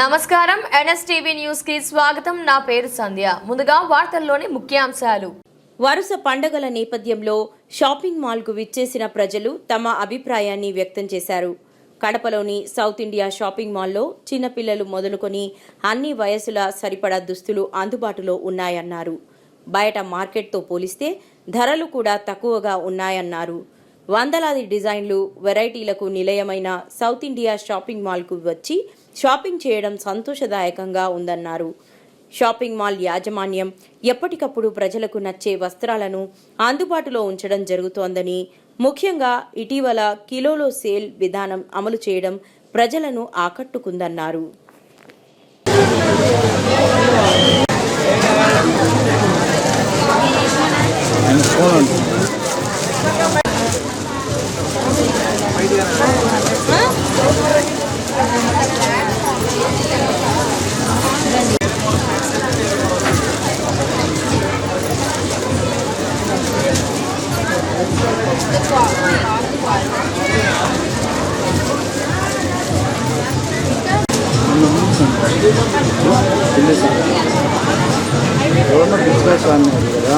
నమస్కారం. ఎన్ఎస్టీవీ న్యూస్కి స్వాగతం. నా పేరు సంధ్య. ముందుగా వార్తల్లోని ముఖ్యాంశాలు. వరుస పండగల నేపథ్యంలో షాపింగ్ మాల్కు విచ్చేసిన ప్రజలు తమ అభిప్రాయాన్ని వ్యక్తం చేశారు. కడపలోని సౌత్ ఇండియా షాపింగ్ మాల్లో చిన్నపిల్లలు మొదలుకొని అన్ని వయసుల సరిపడా దుస్తులు అందుబాటులో ఉన్నాయన్నారు. బయట మార్కెట్తో పోలిస్తే ధరలు కూడా తక్కువగా ఉన్నాయన్నారు. వందలాది డిజైన్లు వెరైటీలకు నిలయమైన సౌత్ ఇండియా షాపింగ్ మాల్కు వచ్చి షాపింగ్ చేయడం సంతోషదాయకంగా ఉందన్నారు. షాపింగ్ మాల్ యాజమాన్యం ఎప్పటికప్పుడు ప్రజలకు నచ్చే వస్త్రాలను అందుబాటులో ఉంచడం జరుగుతోందని ముఖ్యంగా ఇటీవల కిలోలో సేల్ విధానం అమలు చేయడం ప్రజలను ఆకట్టుకుందన్నారు. ఎవరన్నా బిజినెస్ అన్నారు కదా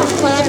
Mobile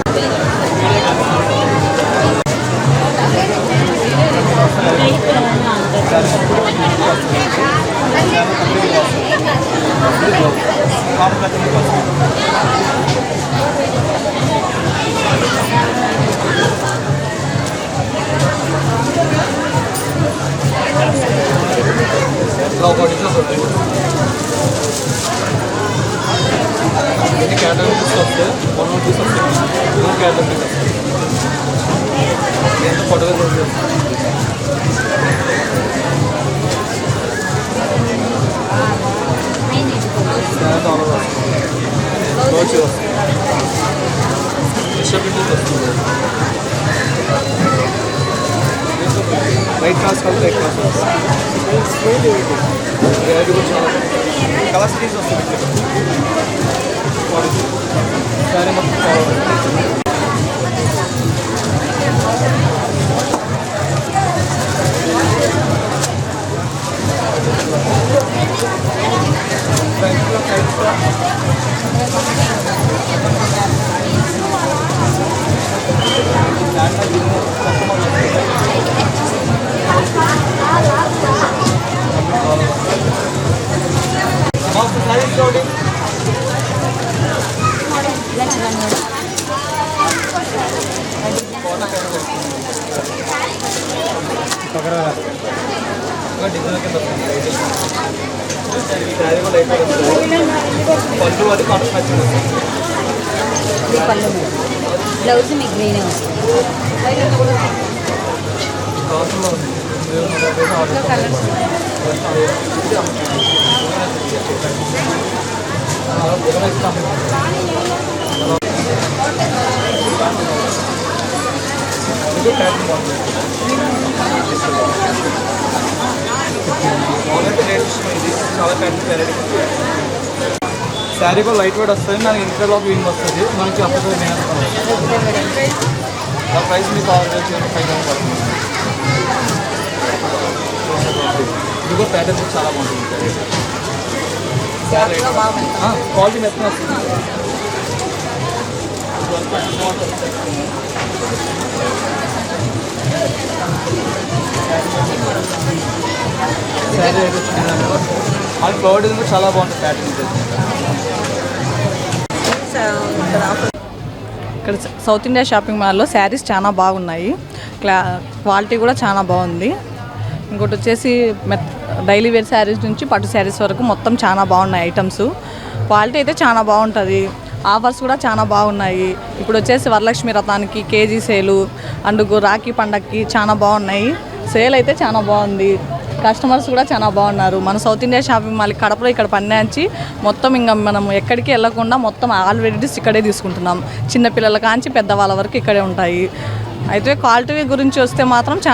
ఎన్ని క్యాటగరీస్ వస్తే వన్ రూపీస్ వస్తాయి మూడు క్యాటగరీస్ వస్తాయి ఎంత పొడవు రోజు వస్తుంది డిస్టర్బెన్స్ వస్తుంది వైట్ క్లాస్ కలిపి వైట్ క్లాస్ వస్తుంది అది కూడా చాలా కలర్ సిరీస్ వస్తుంది శారీ మొత్తం చాలా బాగుంది. ఫ్రంట్లో సైడ్స్లో దాంట్లో దిగువ కస్టమర్ వస్తుంది ఇంకా డిజైన్ కింద వస్తుంది శారీ కూడా లైట్ వస్తుంది పళ్ళు అది కాటన్ మ్యాచింగ్ పళ్ళు బ్లౌజ్ మీకు గ్రీనే వస్తుంది కాటన్లో ఉంది ఇది ప్యాటర్న్ బాగుంది మామూలుగా రేట్ ఇది చాలా ప్యాటర్న్ వెరైటీ శారీ కూడా లైట్ వెయిట్ వస్తుంది మనకి ఇంటర్లాక్ వీవింగ్ వస్తుంది. మనకి అప్పుడు నేను నా ప్రైస్ మీకు ఆర్డర్ చేసి ఫైవ్ థౌసండ్ పడుతుంది. ఇది కూడా ప్యాటర్న్ చాలా బాగుంటుంది. క్వాలిటీ మెత్తం వస్తుంది. శారీ అది క్లౌడ్ కూడా చాలా బాగుంటుంది ప్యాటర్న్ ఇక్కడ సౌత్ ఇండియా షాపింగ్ మాల్లో శారీస్ చాలా బాగున్నాయి. క్లా క్వాలిటీ కూడా చాలా బాగుంది. ఇంకోటి వచ్చేసి మెత్ డైలీ వేర్ శారీస్ నుంచి పట్టు శారీస్ వరకు మొత్తం చాలా బాగున్నాయి ఐటమ్స్ క్వాలిటీ అయితే చాలా బాగుంటుంది. ఆఫర్స్ కూడా చాలా బాగున్నాయి. ఇప్పుడు వచ్చేసి వరలక్ష్మి రథానికి కేజీ సేలు అండ్ రాఖీ పండగకి చాలా బాగున్నాయి. సేల్ అయితే చాలా బాగుంది. కస్టమర్స్ కూడా చాలా బాగున్నారు. మన సౌత్ ఇండియా షాపింగ్ మాల్ కడపలో ఇక్కడ పన్నాంచి మొత్తం ఇంకా మనం ఎక్కడికి వెళ్ళకుండా మొత్తం ఆల్ వెరైటీస్ ఇక్కడే తీసుకుంటున్నాం. చిన్నపిల్లల కాంచి పెద్దవాళ్ళ వరకు ఇక్కడే ఉంటాయి. అయితే క్వాలిటీ గురించి వస్తే మాత్రం చాలా